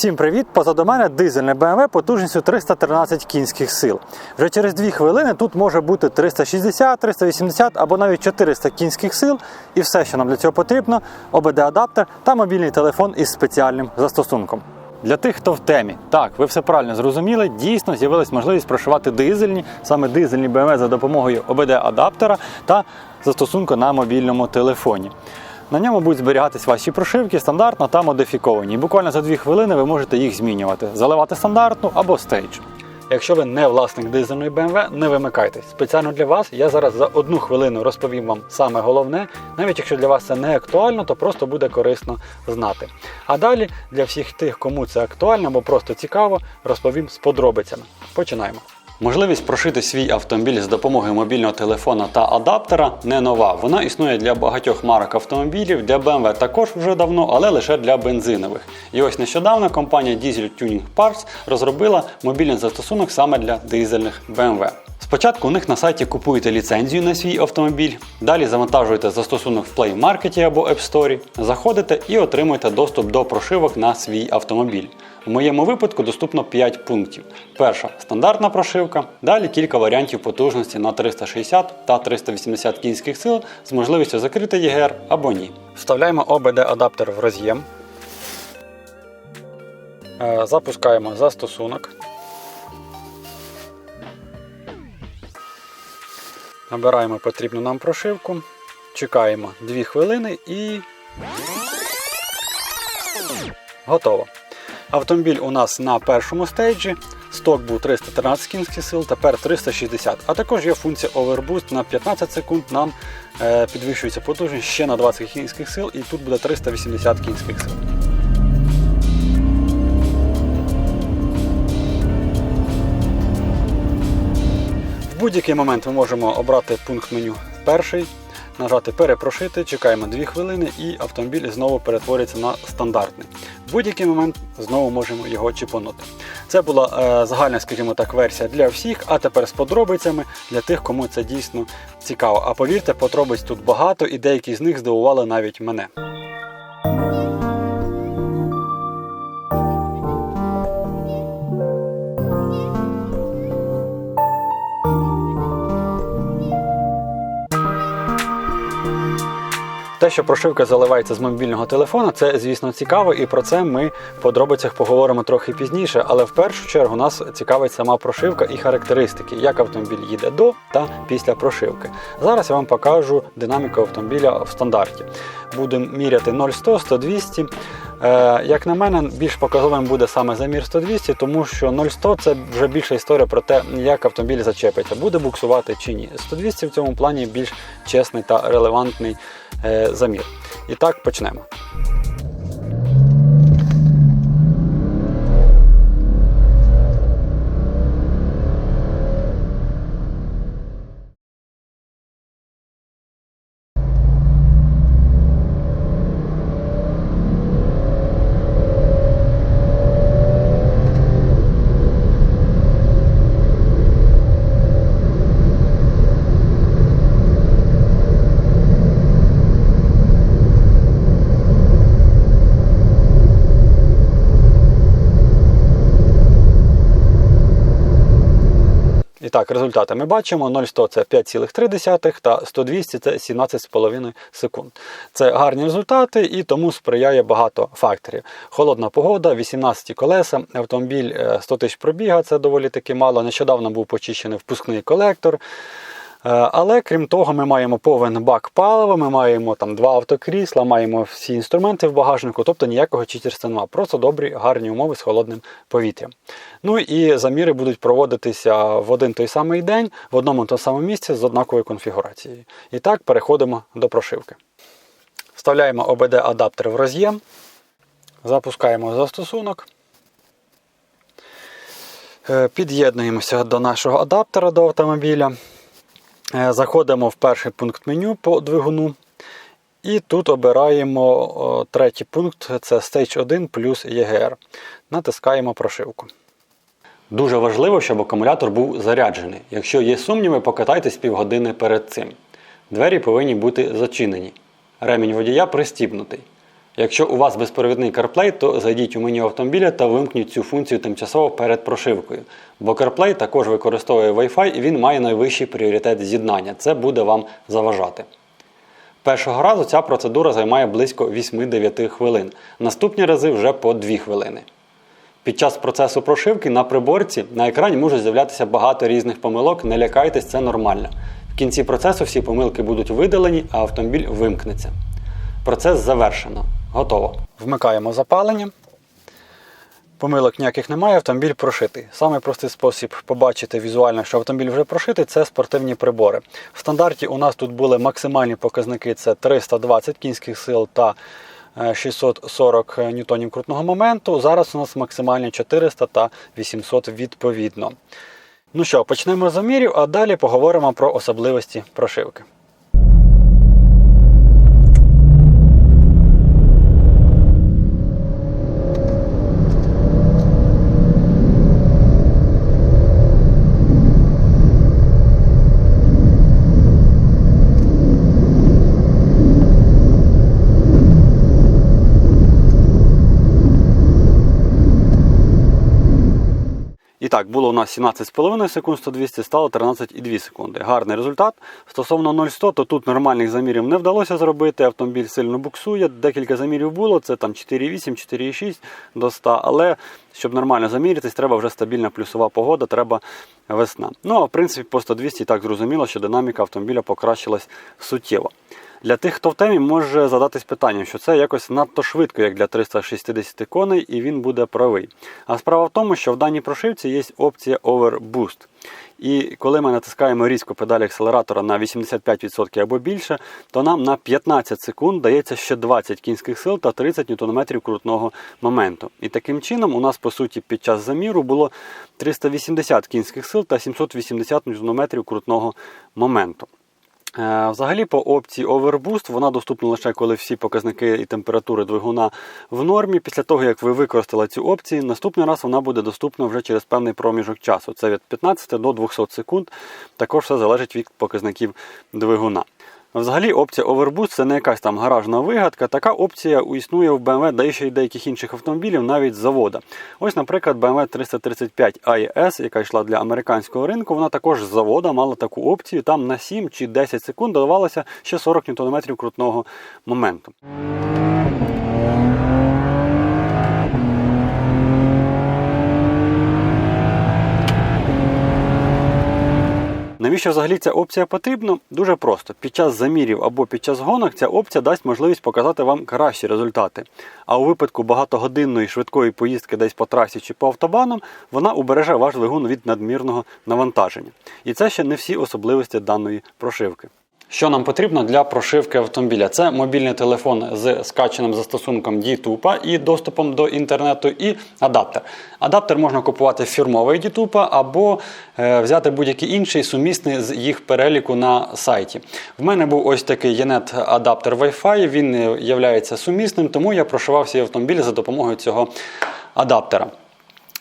Всім привіт! Позаду мене дизельне BMW потужністю 313 кінських сил. Вже через 2 хвилини тут може бути 360, 380 або навіть 400 кінських сил. І все, що нам для цього потрібно, ОБД-адаптер та мобільний телефон із спеціальним застосунком. Для тих, хто в темі, так, ви все правильно зрозуміли, дійсно з'явилась можливість прошивати дизельні, саме дизельні BMW за допомогою ОБД-адаптера та застосунку на мобільному телефоні. На ньому будуть зберігатись ваші прошивки стандартно та модифіковані. І буквально за 2 хвилини ви можете їх змінювати, заливати стандартну або стейдж. Якщо ви не власник дизельної BMW, не вимикайтесь. Спеціально для вас я зараз за одну хвилину розповім вам саме головне. Навіть якщо для вас це не актуально, то просто буде корисно знати. А далі для всіх тих, кому це актуально або просто цікаво, розповім з подробицями. Починаємо. Можливість прошити свій автомобіль з допомогою мобільного телефона та адаптера не нова. Вона існує для багатьох марок автомобілів, для BMW також вже давно, але лише для бензинових. І ось нещодавно компанія Diesel Tuning Parts розробила мобільний застосунок саме для дизельних BMW. Спочатку у них на сайті купуєте ліцензію на свій автомобіль, далі завантажуєте застосунок в Play Market або App Store, заходите і отримуєте доступ до прошивок на свій автомобіль. В моєму випадку доступно 5 пунктів. Перша стандартна прошивка, далі кілька варіантів потужності на 360 та 380 кінських сил з можливістю закрити ЄГР або ні. Вставляємо OBD-адаптер в роз'єм. Е, Запускаємо застосунок. Набираємо потрібну нам прошивку, чекаємо 2 хвилини і готово. Автомобіль у нас на першому стейджі. Сток був 313 кінських сил, тепер 360. А також є функція Overboost на 15 секунд. Нам е, підвищується потужність ще на 20 кінських сил, і тут буде 380 кінських сил. В будь-який момент ми можемо обрати пункт меню перший, нажати перепрошити, чекаємо 2 хвилини і автомобіль знову перетворюється на стандартний. В будь-який момент знову можемо його чіпонути. Це була е, загальна, скажімо так, версія для всіх, а тепер з подробицями для тих, кому це дійсно цікаво. А повірте, подробиць тут багато і деякі з них здивували навіть мене. Bye. Те, що прошивка заливається з мобільного телефона, це, звісно, цікаво, і про це ми в подробицях поговоримо трохи пізніше. Але в першу чергу нас цікавить сама прошивка і характеристики, як автомобіль їде до та після прошивки. Зараз я вам покажу динаміку автомобіля в стандарті. Будемо міряти 0-100, 100-200. Е, як на мене, більш показовим буде саме замір 100-200, тому що 0-100 це вже більша історія про те, як автомобіль зачепиться, буде буксувати чи ні. 100-200 в цьому плані більш чесний та релевантний замір. І так почнемо. Так, результати ми бачимо: 0,100 це 5,3 та 100-200 це 17,5 секунд. Це гарні результати і тому сприяє багато факторів. Холодна погода, 18 колеса, автомобіль е, 100 тисяч пробіга, це доволі таки мало. Нещодавно був почищений впускний колектор. Е, Але крім того, ми маємо повен бак палива, ми маємо там два автокрісла, маємо всі інструменти в багажнику, тобто ніякого читерства нема. Просто добрі, гарні умови з холодним повітрям. Ну і заміри будуть проводитися в один той самий день, в одному тому самому місці з однаковою конфігурацією. І так переходимо до прошивки. Вставляємо OBD-адаптер в роз'єм, запускаємо застосунок. Е, Під'єднуємося до нашого адаптера до автомобіля. Е, Заходимо в перший пункт меню по двигуну. І тут обираємо третій пункт це Stage 1 плюс EGR. Натискаємо прошивку. Дуже важливо, щоб акумулятор був заряджений. Якщо є сумніви, покатайтесь півгодини перед цим. Двері повинні бути зачинені. Ремінь водія пристібнутий. Якщо у вас безперевідний CarPlay, то зайдіть у меню автомобіля та вимкніть цю функцію тимчасово перед прошивкою. Бо CarPlay також використовує Wi-Fi і він має найвищий пріоритет з'єднання. Це буде вам заважати. Першого разу ця процедура займає близько 8-9 хвилин. Наступні рази вже по 2 хвилини. Під час процесу прошивки на приборці на екрані може з'являтися багато різних помилок. Не лякайтесь, це нормально. В кінці процесу всі помилки будуть видалені, а автомобіль вимкнеться. Процес завершено. Готово. Вмикаємо запалення. Помилок ніяких немає, автомобіль прошитий. Самий простий спосіб побачити візуально, що автомобіль вже прошитий, це спортивні прибори. В стандарті у нас тут були максимальні показники: це 320 кінських сил та е, 640 ньютонів крутного моменту. Зараз у нас максимальні 400 та 800 відповідно. Ну що, почнемо з замірів, а далі поговоримо про особливості прошивки. Так, було у нас 17,5 секунд 100-200, стало 13,2 секунди. Гарний результат. Стосовно 0-100, то тут нормальних замірів не вдалося зробити. Автомобіль сильно буксує. Декілька замірів було, це там 4,8, 4,6 до 100. Але щоб нормально замірятись, треба вже стабільна плюсова погода, треба весна. Ну а в принципі по 100-200 і так зрозуміло, що динаміка автомобіля покращилась суттєво. Для тих, хто в темі, може задатись питанням, що це якось надто швидко, як для 360 коней, і він буде правий. А справа в тому, що в даній прошивці є опція Overboost. І коли ми натискаємо різко педаль акселератора на 85% або більше, то нам на 15 секунд дається ще 20 кінських сил та 30 Нм крутного моменту. І таким чином у нас, по суті, під час заміру було 380 кінських сил та 780 Нм крутного моменту. Е, Взагалі, по опції Overboost вона доступна лише коли всі показники і температури двигуна в нормі. Після того, як ви використали цю опцію, наступний раз вона буде доступна вже через певний проміжок часу. Це від 15 до 200 секунд. Також все залежить від показників двигуна. Взагалі, опція Overboost це не якась там гаражна вигадка. Така опція існує в BMW, да ще й деяких інших автомобілів, навіть з завода. Ось, наприклад, BMW 335 IS, яка йшла для американського ринку, вона також з завода мала таку опцію. Там на 7 чи 10 секунд додавалося ще 40 Нм крутного моменту. Навіщо взагалі ця опція потрібна? Дуже просто. Під час замірів або під час гонок ця опція дасть можливість показати вам кращі результати. А у випадку багатогодинної швидкої поїздки десь по трасі чи по автобанам, вона убереже ваш двигун від надмірного навантаження. І це ще не всі особливості даної прошивки. Що нам потрібно для прошивки автомобіля? Це мобільний телефон з скачаним застосунком DTupa і доступом до інтернету, і адаптер. Адаптер можна купувати фірмовий DTupa або е, взяти будь-який інший сумісний з їх переліку на сайті. В мене був ось такий Yenet адаптер Wi-Fi, він є сумісним, тому я прошивав свій автомобіль за допомогою цього адаптера.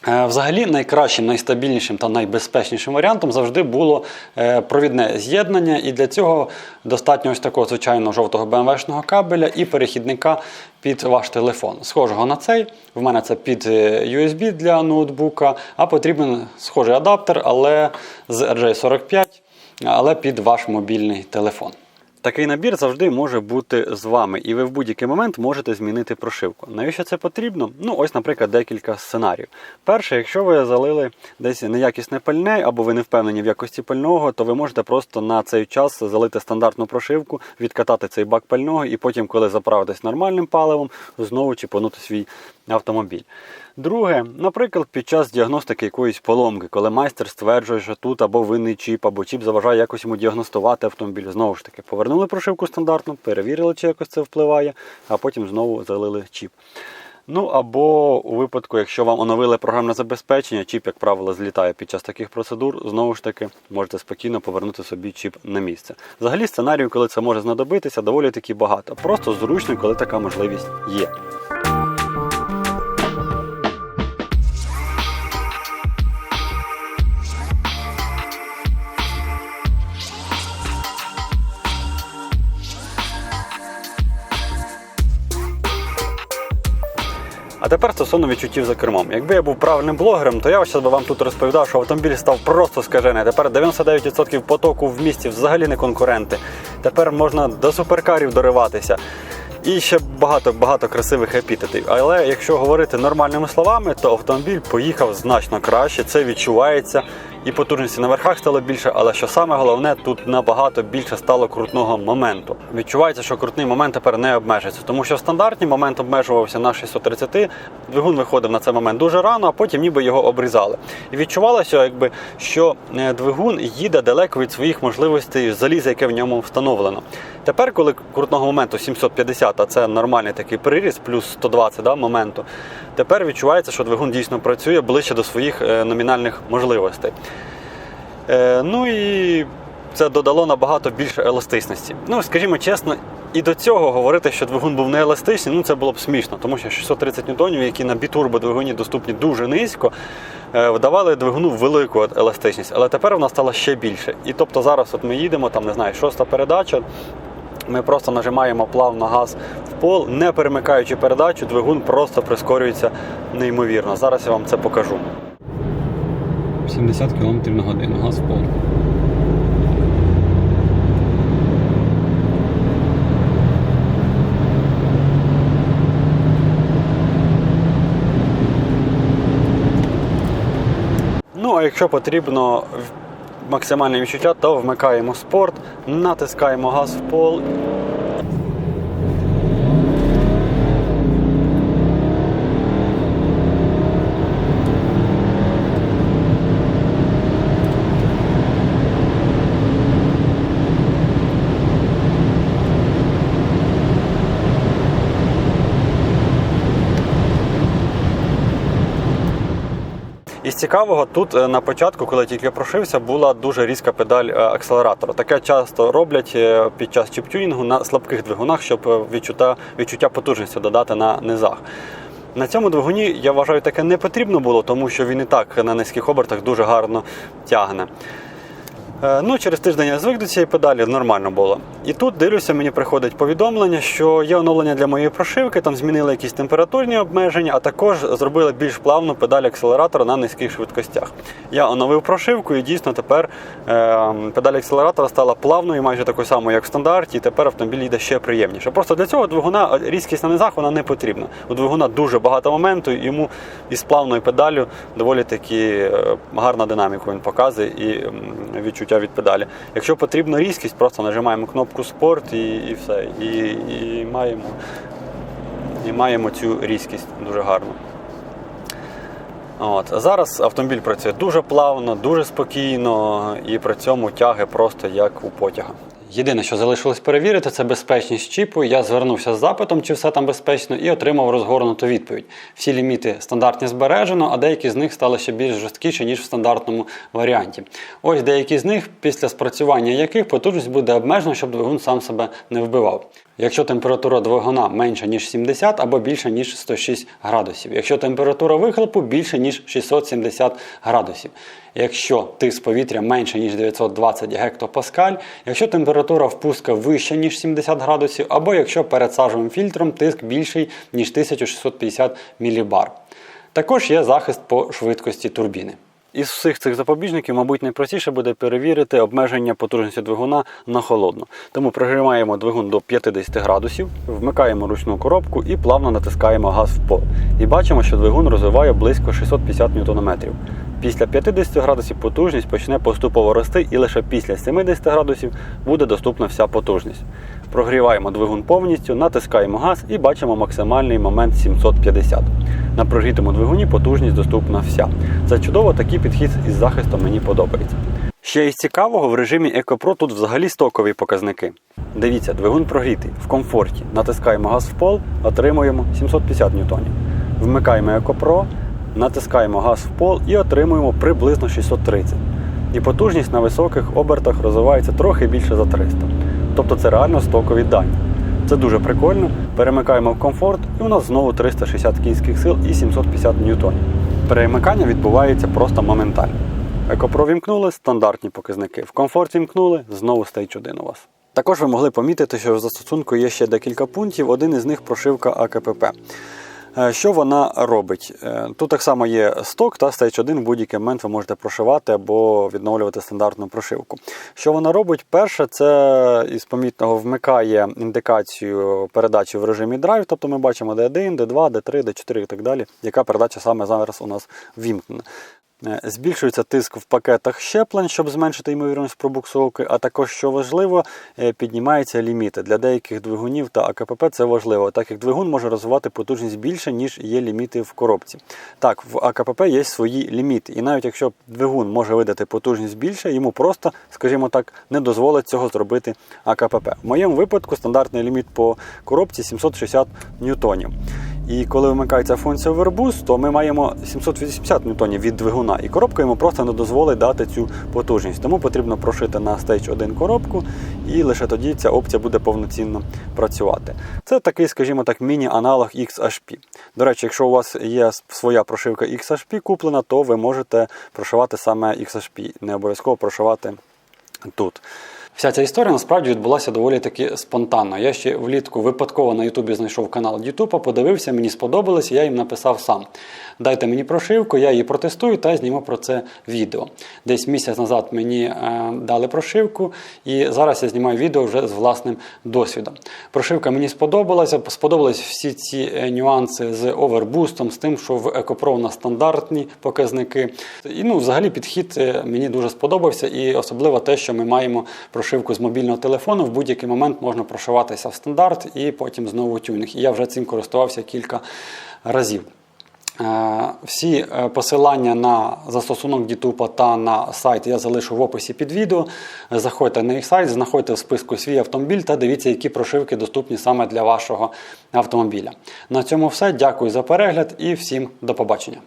Е, Взагалі найкращим, найстабільнішим та найбезпечнішим варіантом завжди було е, провідне з'єднання, і для цього достатньо ось такого звичайного жовтого BMW-шного кабеля і перехідника під ваш телефон. Схожого на цей, в мене це під е, USB для ноутбука, а потрібен схожий адаптер, але з RJ45, але під ваш мобільний телефон. Такий набір завжди може бути з вами, і ви в будь-який момент можете змінити прошивку. Навіщо це потрібно? Ну, ось, наприклад, декілька сценаріїв. Перше, якщо ви залили десь неякісне пальне, або ви не впевнені в якості пального, то ви можете просто на цей час залити стандартну прошивку, відкатати цей бак пального, і потім, коли заправитесь нормальним паливом, знову чіпанути свій автомобіль. Друге, наприклад, під час діагностики якоїсь поломки, коли майстер стверджує, що тут або винний чіп, або чіп заважає якось йому діагностувати автомобіль. Знову ж таки, повернули прошивку стандартну, перевірили, чи якось це впливає, а потім знову залили чіп. Ну або у випадку, якщо вам оновили програмне забезпечення, чіп, як правило, злітає під час таких процедур, знову ж таки, можете спокійно повернути собі чіп на місце. Взагалі, сценарію, коли це може знадобитися, доволі таки багато. Просто зручно, коли така можливість є. Тепер стосовно відчуттів за кермом. Якби я був правильним блогером, то я ось би вам тут розповідав, що автомобіль став просто скажений. Тепер 99% потоку в місті взагалі не конкуренти. Тепер можна до суперкарів дориватися. І ще багато багато красивих епітетів. Але якщо говорити нормальними словами, то автомобіль поїхав значно краще. Це відчувається. І потужності на верхах стало більше, але що саме головне, тут набагато більше стало крутного моменту. Відчувається, що крутний момент тепер не обмежується, тому що стандартний момент обмежувався на 630, двигун виходив на цей момент дуже рано, а потім ніби його обрізали. І відчувалося, якби що е, двигун їде далеко від своїх можливостей заліза, яке в ньому встановлено. Тепер, коли крутного моменту 750, а це нормальний такий приріст, плюс 120 да, моменту, тепер відчувається, що двигун дійсно працює ближче до своїх е, номінальних можливостей. Е, ну і це додало набагато більше еластичності. Ну, скажімо чесно, і до цього говорити, що двигун був не еластичний, ну це було б смішно, тому що 630 ньютонів, які на бітурбо двигуні доступні дуже низько, е, вдавали двигуну велику еластичність, але тепер вона стала ще більше. І тобто зараз от ми їдемо, там не знаю, шоста передача. Ми просто нажимаємо плавно газ в пол, не перемикаючи передачу, двигун просто прискорюється неймовірно. Зараз я вам це покажу. 70 км на годину, газ в пол. Ну, а якщо потрібно максимальне відчуття, то вмикаємо спорт, натискаємо газ в пол. Із цікавого, тут е, на початку, коли тільки прошився, була дуже різка педаль е, акселератора. Таке часто роблять е, під час чіптюнінгу на слабких двигунах, щоб відчуття, відчуття потужності додати на низах. На цьому двигуні я вважаю, таке не потрібно було, тому що він і так на низьких обертах дуже гарно тягне. Е, Ну, через тиждень я звик до цієї педалі, нормально було. І тут дивлюся, мені приходить повідомлення, що є оновлення для моєї прошивки, там змінили якісь температурні обмеження, а також зробили більш плавну педаль акселератора на низьких швидкостях. Я оновив прошивку і дійсно тепер е, педаль акселератора стала плавною, майже такою самою, як в стандарті, і тепер автомобіль йде ще приємніше. Просто для цього двигуна е, різкість на низах вона не потрібна. У двигуна дуже багато моменту, йому із плавною педаллю доволі таки е, гарна динаміку він показує і м, відчуття від педалі. Якщо потрібна різкість, просто нажимаємо кнопку спорт і, і все. І, і, маємо, і маємо цю різкість дуже гарно. От. Зараз автомобіль працює дуже плавно, дуже спокійно і при цьому тяги просто як у потяга. Єдине, що залишилось перевірити, це безпечність чіпу. Я звернувся з запитом, чи все там безпечно, і отримав розгорнуту відповідь. Всі ліміти стандартні збережено, а деякі з них стали ще більш жорсткіші, ніж в стандартному варіанті. Ось деякі з них, після спрацювання яких потужність буде обмежена, щоб двигун сам себе не вбивав. Якщо температура двигуна менша ніж 70 або більше ніж 106 градусів. Якщо температура вихлопу більше ніж 670 градусів. Якщо тиск повітря менше ніж 920 гектопаскаль, якщо температура впуска вища ніж 70 градусів, або якщо перед сажовим фільтром тиск більший ніж 1650 мілібар. Також є захист по швидкості турбіни. Із всіх цих запобіжників, мабуть, найпростіше буде перевірити обмеження потужності двигуна на холодну. Тому прогріваємо двигун до 50 градусів, вмикаємо ручну коробку і плавно натискаємо газ в пол. І бачимо, що двигун розвиває близько 650 Нм. Після 50 градусів потужність почне поступово рости, і лише після 70 градусів буде доступна вся потужність. Прогріваємо двигун повністю, натискаємо газ і бачимо максимальний момент 750. На прогрітому двигуні потужність доступна вся. Це чудово, такий підхід із захистом мені подобається. Ще із цікавого в режимі EcoPro тут взагалі стокові показники. Дивіться, двигун прогрітий в комфорті. Натискаємо газ в пол, отримуємо 750 ньютонів. Вмикаємо EcoPro, натискаємо газ в пол і отримуємо приблизно 630. І потужність на високих обертах розвивається трохи більше за 300. Тобто це реально стокові дані. Це дуже прикольно. Перемикаємо в комфорт, і у нас знову 360 кінських сил і 750 ньютонів. Перемикання відбувається просто моментально. Екопро вімкнули стандартні показники. В комфорт вімкнули, знову стейч 1 у вас. Також ви могли помітити, що в застосунку є ще декілька пунктів. Один із них прошивка АКПП. Е, Що вона робить? Е, Тут так само є сток та Stage 1, в будь-який момент ви можете прошивати або відновлювати стандартну прошивку. Що вона робить? Перше, це із помітного вмикає індикацію передачі в режимі драйв, тобто ми бачимо D1, D2, D3, D4 і так далі, яка передача саме зараз у нас вімкнена. Е, Збільшується тиск в пакетах щеплень, щоб зменшити ймовірність пробуксовки, а також, що важливо, е, піднімаються ліміти. Для деяких двигунів та АКПП це важливо, так як двигун може розвивати потужність більше, ніж є ліміти в коробці. Так, в АКПП є свої ліміти, і навіть якщо двигун може видати потужність більше, йому просто, скажімо так, не дозволить цього зробити АКПП. В моєму випадку стандартний ліміт по коробці 760 ньютонів. І коли вимикається функція Overboost, то ми маємо 780 ньютонів від двигуна, і коробка йому просто не дозволить дати цю потужність. Тому потрібно прошити на Stage 1 коробку, і лише тоді ця опція буде повноцінно працювати. Це такий, скажімо так, міні-аналог XHP. До речі, якщо у вас є своя прошивка XHP куплена, то ви можете прошивати саме XHP, не обов'язково прошивати тут. Вся ця історія насправді відбулася доволі таки спонтанно. Я ще влітку випадково на Ютубі знайшов канал Ютуба, подивився, мені сподобалось, я їм написав сам. Дайте мені прошивку, я її протестую та зніму про це відео. Десь місяць назад мені е, дали прошивку, і зараз я знімаю відео вже з власним досвідом. Прошивка мені сподобалася, сподобались всі ці е, нюанси з овербустом, з тим, що в EcoPro у нас стандартні показники. І ну, взагалі підхід е, мені дуже сподобався, і особливо те, що ми маємо прошивку з мобільного телефону. В будь-який момент можна прошиватися в стандарт і потім знову тюнінг. І я вже цим користувався кілька разів. Е, Всі е, посилання на застосунок Дітупа та на сайт я залишу в описі під відео. Заходьте на їх сайт, знаходьте в списку свій автомобіль та дивіться, які прошивки доступні саме для вашого автомобіля. На цьому все. Дякую за перегляд і всім до побачення.